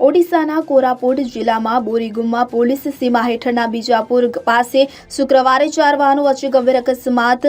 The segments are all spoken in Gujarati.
ઓડિશાના કોરાપુટ જિલ્લામાં બોરીગુમમાં પોલીસ સીમા હેઠળના બીજાપુર પાસે શુક્રવારે ચાર વાહનો વચ્ચે ગંભીર અકસ્માત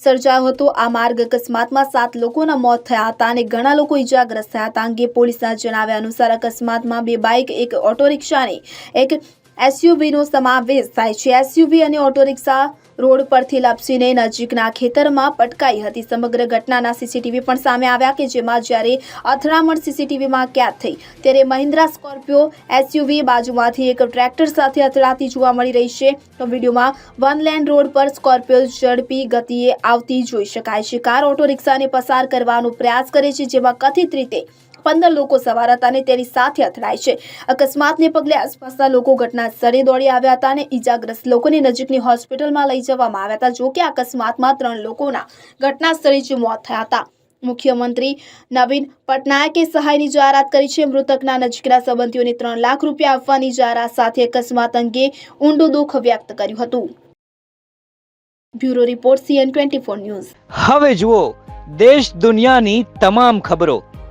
સર્જાયો હતો. આ માર્ગ અકસ્માતમાં સાત લોકોના મોત થયા હતા અને ઘણા લોકો ઇજાગ્રસ્ત થયા હતા. અંગે પોલીસના જણાવ્યા અનુસાર અકસ્માતમાં બે બાઇક, એક ઓટો રિક્ષાની એક એસયુવીનો સમાવેશ થાય છે. એસયુવી અને ઓટો રિક્ષા રોડ પરથી લપસીને નજીકના ખેતરમાં પટકાઈ હતી. સમગ્ર ઘટનાના સીસીટીવી પણ સામે આવ્યા કે જેમાં જ્યારે અથડામણ સીસીટીવીમાં કેદ થઈ, ત્યારે મહિન્દ્રા સ્કોર્પિયો એસયુવી બાજુમાંથી એક ટ્રેક્ટર સાથે અથડાતી જોવા મળી રહી છે. તો વિડીયોમાં વન લેન રોડ પર સ્કોર્પિયો ઝડપી ગતિએ આવતી જોઈ શકાય છે. કાર, ઓટો રિક્ષાને પસાર કરવાનો પ્રયાસ કરે છે, જેમાં કથિત રીતે પંદર લોકો સવાર હતા અને તેની સાથે અથડાય છે. અકસ્માતને પગલે આસપાસના લોકો ઘટના સ્થળે દોડી આવ્યા હતા અને ઈજાગ્રસ્ત લોકોને નજીકની હોસ્પિટલમાં લઈ જવામાં આવ્યા હતા, જોકે અકસ્માતમાં ત્રણ લોકોના ઘટના સ્થળે જ મોત થયા હતા. મુખ્યમંત્રી નવીન પટનાયકે સહાયની જાહેરાત કરી છે. મૃતકના નજીકના સંબંધીઓને ત્રણ લાખ રૂપિયા આપવાની જાહેરાત સાથે અકસ્માત અંગે ઊંડું દુઃખ વ્યક્ત કર્યું હતું. Bureau report, CN twenty news. હવે જુઓ, દેશ દુનિયાની તમામ ખબરો.